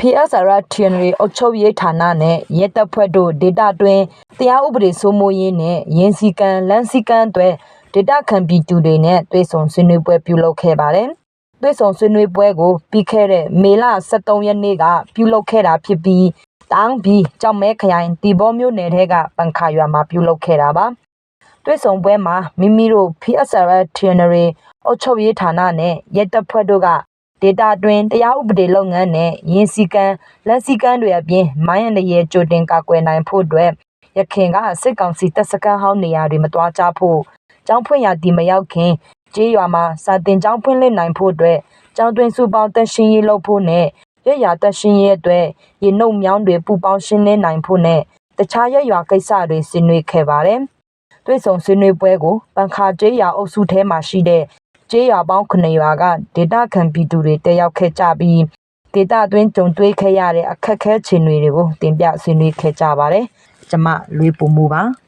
PSR TNR အုပ်ချုပ်ရေးဌာနနဲ့ရဲတပ်ဖွဲ့တို့ဒေတာတွင်တရားဥပဒေစိုးမိုးရေးနဲ့ရင်းစည်းကမ်းလမ်းစည်းကမ်းတွေဒေတာခံပြည်သူတွေနဲ့တွေ့ဆုံဆွေးနွေးပွဲပြုလုပ်ခဲ့ပါတယ်။တွေ့ဆုံဆွေးနွေးပွဲကိုပြီးခဲ့တဲ့မေလ23ရက်နေ့ကပြုလုပ်ခဲ့တာဖြစ်ပြီးတောင်ပြီးကြောင်မဲခရိုင်တီဘောမြို့နယ်ထဲကပန်ခါရွာမှာပြုလုပ်ခဲ့တာပါ။တွေ့ဆုံပွဲမှာမိမိတို့ PSR TNR အုပ်ချုပ်ရေးဌာနနဲ့ရဲတပ်ဖွဲ့တို့က ဒေတာတွင်တရားဥပဒေလုပ်ငန်းနဲ့ရင်းစည်းကမ်းလက်စည်းကမ်းတွေအပြင်မိုင်းရန်ရဲ့ကြိုတင်ကာကွယ်နိုင်ဖို့အတွက်ရခင်ကစစ်ကောင်စီတပ်စခန်းဟောင်းနေရာတွေမတွားကြဖို့ကျောင်းဖွင့်ရာဒီမရောက်ခင်ကျေးရွာမှာစာတင်ကျောင်းဖွင့်လှစ်နိုင်ဖို့အတွက်ကျောင်းတွင်စုပေါင်းတက်ရှင်ရေးလုပ်ဖို့နဲ့ရရတက်ရှင်ရေးအတွက်ရေနှုတ်မြောင်းတွေပူပေါင်းရှင်းလင်းနိုင်ဖို့နဲ့တခြားရရွာကိစ္စတွေဆွေးနွေးခဲ့ပါတယ်။တွေ့ဆုံဆွေးနွေးပွဲကိုပန်ခါကျေးရွာအုပ်စုထဲမှာရှိတဲ့ ကျေးရွာပေါင်း9ရွာကဒေတာခံပြည်သူတွေတက်ရောက်ခဲ့ကြပြီးဒေတာအတွင်းကြုံတွေ့ခဲ့ရတဲ့အခက်အခဲခြေအနေတွေကိုတင်ပြဆွေးနွေးခဲ့ကြပါတယ်။ကျမလွေပူမှုပါ။